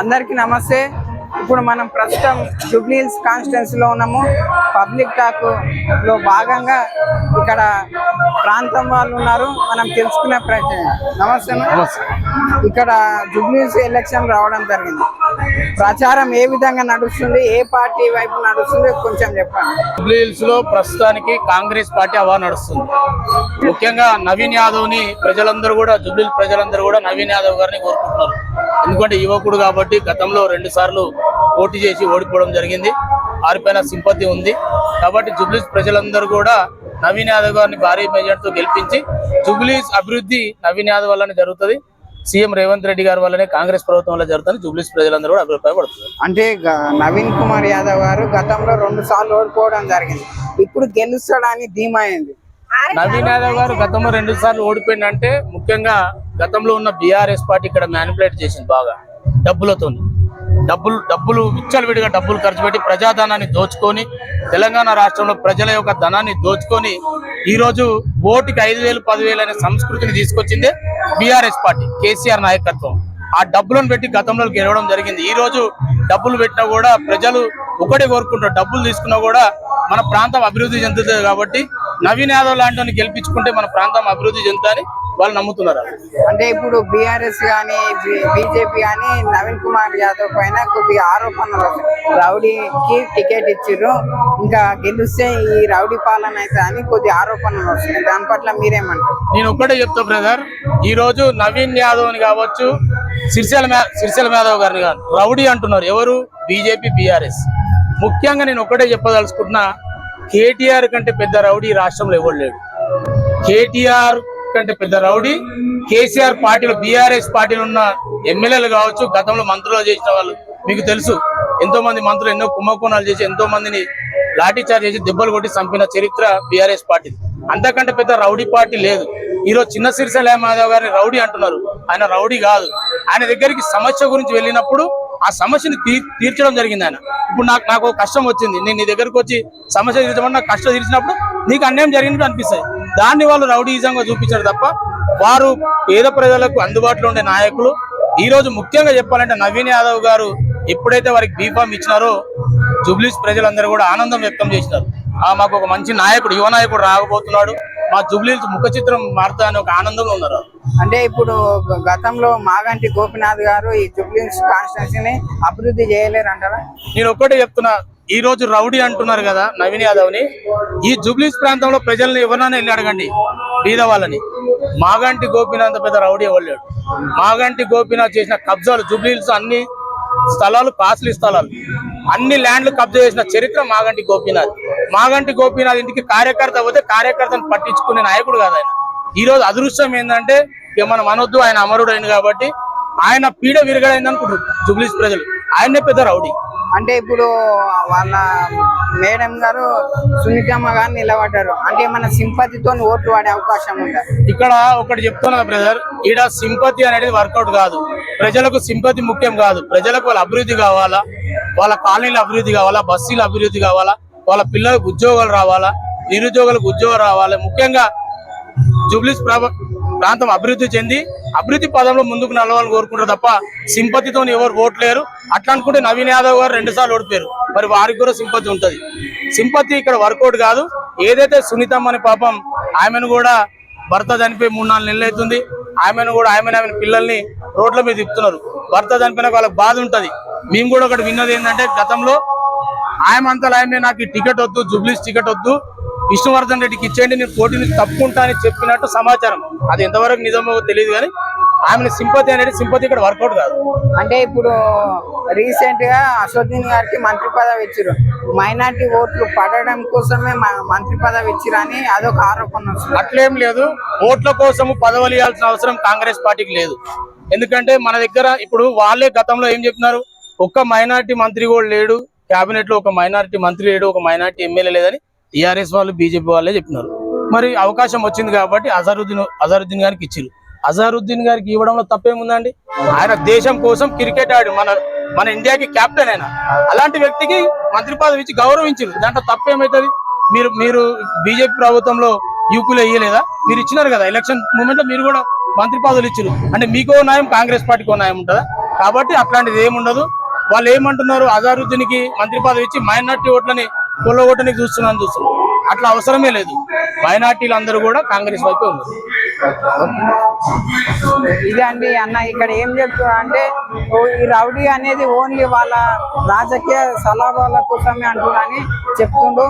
అందరికీ నమస్తే. ఇప్పుడు మనం ప్రస్తుతం జూబ్లీహిల్స్ కాన్స్టిట్యున్సీలో ఉన్నాము. పబ్లిక్ టాక్లో భాగంగా ఇక్కడ ప్రాంతం వాళ్ళు ఉన్నారు. మనం తెలుసుకునే ప్రయత్నం నమస్తే. ఇక్కడ జూబ్లీహిల్స్ ఎలక్షన్ రావడం జరిగింది. ప్రచారం ఏ విధంగా నడుస్తుంది? ఏ పార్టీ వైపు నడుస్తుంది? కొంచెం చెప్పండి. జూబ్లీహిల్స్లో ప్రస్తుతానికి కాంగ్రెస్ పార్టీ అవా నడుస్తుంది. ముఖ్యంగా నవీన్ యాదవ్ని ప్రజలందరూ కూడా జూబ్లీ ప్రజలందరూ కూడా నవీన్ యాదవ్ గారిని కోరుకుంటున్నారు. ఎందుకంటే యువకుడు కాబట్టి గతంలో రెండు సార్లు పోటీ చేసి ఓడిపోవడం జరిగింది. వారిపైన సింపతి ఉంది. కాబట్టి జుబ్లీస్ ప్రజలందరూ కూడా నవీన్ యాదవ్ గారిని భారీ మెజార్టీతో గెలిపించి జుబ్లీస్ అభివృద్ధి నవీన్ యాదవ్ వల్లనే జరుగుతుంది. సీఎం రేవంత్ రెడ్డి గారి వల్లనే కాంగ్రెస్ ప్రభుత్వం వల్ల జరుగుతుంది. జూబ్లీస్ ప్రజలందరూ కూడా అభిప్రాయపడుతున్నారు అంటే నవీన్ కుమార్ యాదవ్ గారు గతంలో రెండు సార్లు ఓడిపోవడం జరిగింది. ఇప్పుడు గెలుస్తాడని ధీమా అయింది. నవీన్ యాదవ్ గారు గతంలో రెండు సార్లు ఓడిపోయిందంటే ముఖ్యంగా గతంలో ఉన్న బీఆర్ఎస్ పార్టీ ఇక్కడ మ్యానిపులేట్ చేసింది బాగా. డబ్బులతో డబ్బులు డబ్బులు విచ్చలవిడిగా డబ్బులు ఖర్చు పెట్టి ప్రజాధనాన్ని దోచుకొని తెలంగాణ రాష్ట్రంలో ప్రజల యొక్క ధనాన్ని దోచుకొని ఈ రోజు ఓటుకి ఐదు వేలు పదివేలు అనే సంస్కృతిని తీసుకొచ్చిందే బీఆర్ఎస్ పార్టీ కేసీఆర్ నాయకత్వం. ఆ డబ్బులను పెట్టి గతంలో గెలవడం జరిగింది. ఈ రోజు డబ్బులు పెట్టినా కూడా ప్రజలు ఒకటే కోరుకుంటారు. డబ్బులు తీసుకున్నా కూడా మన ప్రాంతం అభివృద్ధి చెందుతుంది కాబట్టి నవీన్ యాదవ్ లాంటి గెలిపించుకుంటే మన ప్రాంతం అభివృద్ధి చెందుతుందని వాళ్ళు నమ్ముతున్నారు అంటే ఇప్పుడు బీఆర్ఎస్ కానీ బీజేపీ కానీ నవీన్ కుమార్ యాదవ్ పైన కొద్దిగా ఆరోపణలు రౌడీకి టికెట్ ఇచ్చిర్రు ఇంకా గెలిస్తే ఈ రౌడీ పాలన అయితే అని కొద్ది ఆరోపణలు వస్తున్నాయి. దాని పట్ల మీరేమంటారు? నేను ఒక్కటే చెప్తా బ్రదర్. ఈ రోజు నవీన్ యాదవ్ అని కావచ్చు సిరిసిల సిరిసిల యాదవ్ గారిని కాదు రౌడీ అంటున్నారు ఎవరు? బీజేపీ బీఆర్ఎస్ ముఖ్యంగా నేను ఒక్కటే చెప్పదలుచుకుంటున్నా కేటీఆర్ కంటే పెద్ద రౌడీ రాష్ట్రంలో ఎవరు లేడు. కేటీఆర్ కంటే పెద్ద రౌడీ కేసీఆర్ పార్టీలో బీఆర్ఎస్ పార్టీలో ఉన్న ఎమ్మెల్యేలు కావచ్చు గతంలో మంత్రులు చేసిన వాళ్ళు మీకు తెలుసు. ఎంతో మంది మంత్రులు ఎన్నో కుంభకోణాలు చేసి ఎంతో మందిని లాఠీచార్జ్ చేసి దెబ్బలు కొట్టి చంపిన చరిత్ర బీఆర్ఎస్ పార్టీ అంతకంటే పెద్ద రౌడీ పార్టీ లేదు. ఈరోజు చిన్న సిరిసిల్ల మాధవ్ గారిని రౌడీ అంటున్నారు. ఆయన రౌడీ కాదు. ఆయన దగ్గరికి సమస్య గురించి వెళ్ళినప్పుడు ఆ సమస్యను తీ తీర్చడం జరిగింది ఆయన. ఇప్పుడు నాకు నాకు కష్టం వచ్చింది. నేను నీ దగ్గరకు వచ్చి సమస్య తీర్చమని నాకు కష్టం తీర్చినప్పుడు నీకు అన్యాయం జరిగినట్టు అనిపిస్తాయి. దాన్ని వాళ్ళు రౌడీజంగా చూపించారు తప్ప వారు పేద ప్రజలకు అందుబాటులో ఉండే నాయకులు ఈ రోజు ముఖ్యంగా చెప్పాలంటే నవీన్ యాదవ్ గారు ఎప్పుడైతే వారికి బీఫామ్ ఇచ్చినారో జూబ్లీస్ ప్రజలందరూ కూడా ఆనందం వ్యక్తం చేసినారు. ఆ మాకు ఒక మంచి నాయకుడు యువ నాయకుడు రాకపోతున్నాడు మా జూబ్లీస్ ముఖ చిత్రం మారుతా అని ఒక ఆనందంలో ఉన్నారు. అంటే ఇప్పుడు గతంలో మాగంటి గోపినాథ్ గారు ఈ జుబ్లీస్ కాన్స్టిట్యున్సీని అభివృద్ధి చేయలేరు అంటారా నేను ఒక్కటే చెప్తున్నా ఈ రోజు రౌడీ అంటున్నారు కదా నవీన్ యాదవ్ని ఈ జూబ్లీస్ ప్రాంతంలో ప్రజల్ని ఎవరినైనా వెళ్ళి అడగండి బీద వాళ్ళని. మాగంటి గోపీనాథ్ పెద్ద రౌడీ ఎవరు మాగంటి గోపీనాథ్ చేసిన కబ్జాలు జూబ్లీస్ అన్ని స్థలాలు కాస్ట్లీ స్థలాలు. అన్ని ల్యాండ్లు కబ్జా చేసిన చరిత్ర మాగంటి గోపీనాథ్. మాగంటి గోపీనాథ్ ఇంటికి కార్యకర్త పోతే కార్యకర్తను పట్టించుకునే నాయకుడు కాదు ఆయన. ఈ రోజు అదృష్టం ఏంటంటే ఇక మనం అనొద్దు ఆయన అమరుడు అయింది కాబట్టి ఆయన పీడ విరగడైంది అనుకుంటారు జూబ్లీస్ ప్రజలు. ఆయనే పెద్ద రౌడీ. అంటే ఇప్పుడు వాళ్ళ మేడం గారు సునీతమ్మ గారు నిలబడ్డారు. అంటే మన సింపతితో ఓట్లు వాడే అవకాశం ఉందా? ఇక్కడ ఒకటి చెప్తున్నా బ్రదర్ ఈడ సింపతి అనేది వర్కౌట్ కాదు. ప్రజలకు సింపతి ముఖ్యం కాదు. ప్రజలకు వాళ్ళ అభివృద్ధి కావాలా? వాళ్ళ కాలనీల అభివృద్ధి కావాలా? బస్సీల అభివృద్ధి కావాలా? వాళ్ళ పిల్లలకు ఉద్యోగాలు రావాలా? నిరుద్యోగులకు ఉద్యోగాలు రావాలి. ముఖ్యంగా జూబ్లీస్ ప్రాంతం అభివృద్ధి చెంది అభివృద్ధి పదంలో ముందుకు నడవాలని కోరుకుంటారు తప్ప సింపతితో ఎవరు ఓట్లేరు. అట్లా అనుకుంటే నవీన్ యాదవ్ గారు రెండు సార్లు ఓడిపోయారు. మరి వారికి కూడా సింపతి ఉంటుంది. సింపతి ఇక్కడ వర్కౌట్ కాదు. ఏదైతే సునీతమ్మ అని పాపం ఆమెను కూడా భర్త చనిపోయి మూడు నాలుగు నెలలు అవుతుంది. ఆమెను కూడా ఆమెను ఆమె పిల్లల్ని రోడ్ల మీద తిప్పుతున్నారు. భర్త చనిపోయిన వాళ్ళకి బాధ ఉంటుంది. మేము కూడా ఒకటి విన్నది ఏంటంటే గతంలో ఆయన అంతలో ఆయన నాకు ఈ టికెట్ వద్దు జూబ్లీస్ టికెట్ వద్దు విష్ణువర్ధన్ రెడ్డికి ఇచ్చేయండి నేను పోటీని తప్పుకుంటా అని చెప్పినట్టు సమాచారం. అది ఎంతవరకు నిజమో తెలియదు కానీ ఆమెను సింపతి అనేది సింపతి ఇక్కడ వర్కౌట్ కాదు. అంటే ఇప్పుడు రీసెంట్గా అసదుద్దీన్ గారికి మంత్రి పదవి ఇచ్చారు. మైనార్టీ ఓట్లు పడడం కోసమే మంత్రి పదవి ఇచ్చిరని అదొక ఆరోపణ అట్లేం లేదు. ఓట్ల కోసం పదవులు ఇవ్వాల్సిన అవసరం కాంగ్రెస్ పార్టీకి లేదు. ఎందుకంటే మన దగ్గర ఇప్పుడు వాళ్ళే గతంలో ఏం చెప్పినారు? ఒక్క మైనార్టీ మంత్రి కూడా లేడు. కేబినెట్లో ఒక మైనార్టీ మంత్రి లేడు ఒక మైనార్టీ ఎమ్మెల్యే లేదని టీఆర్ఎస్ వాళ్ళు బీజేపీ వాళ్ళే చెప్పినారు. మరి అవకాశం వచ్చింది కాబట్టి అజరుద్దీన్ అజరుద్దీన్ గారికి ఇచ్చిరు అజరుద్దీన్ గారికి ఇవ్వడంలో తప్పేముందండి? ఆయన దేశం కోసం క్రికెట్ ఆడి మన మన ఇండియాకి కెప్టెన్ ఆయన అలాంటి వ్యక్తికి మంత్రి పదవి ఇచ్చి గౌరవించారు దాంట్లో తప్పేమవుతుంది మీరు మీరు బీజేపీ ప్రభుత్వంలో యువకులు వేయలేదా మీరు ఇచ్చినారు కదా ఎలక్షన్ మూమెంట్లో మీరు కూడా మంత్రి పదవులు ఇచ్చారు అంటే మీకో న్యాయం కాంగ్రెస్ పార్టీకో న్యాయం ఉంటుందా? కాబట్టి అట్లాంటిది ఏముండదు. వాళ్ళు ఏమంటున్నారు? అజారుద్దీన్కి మంత్రి పదవి ఇచ్చి మైనార్టీ ఓట్లని కొల్లగొట్టనికి చూస్తున్నాను చూస్తున్నారు అట్లా అవసరమే లేదు. మైనార్టీలు అందరూ కూడా కాంగ్రెస్ వైపే ఉన్నారు. ఇదే అండి అన్న ఇక్కడ ఏం చెప్తున్నా అంటే ఈ రౌడీ అనేది ఓన్లీ వాళ్ళ రాజకీయ సలాభాల కోసమే అంటున్నాని చెప్తుండు.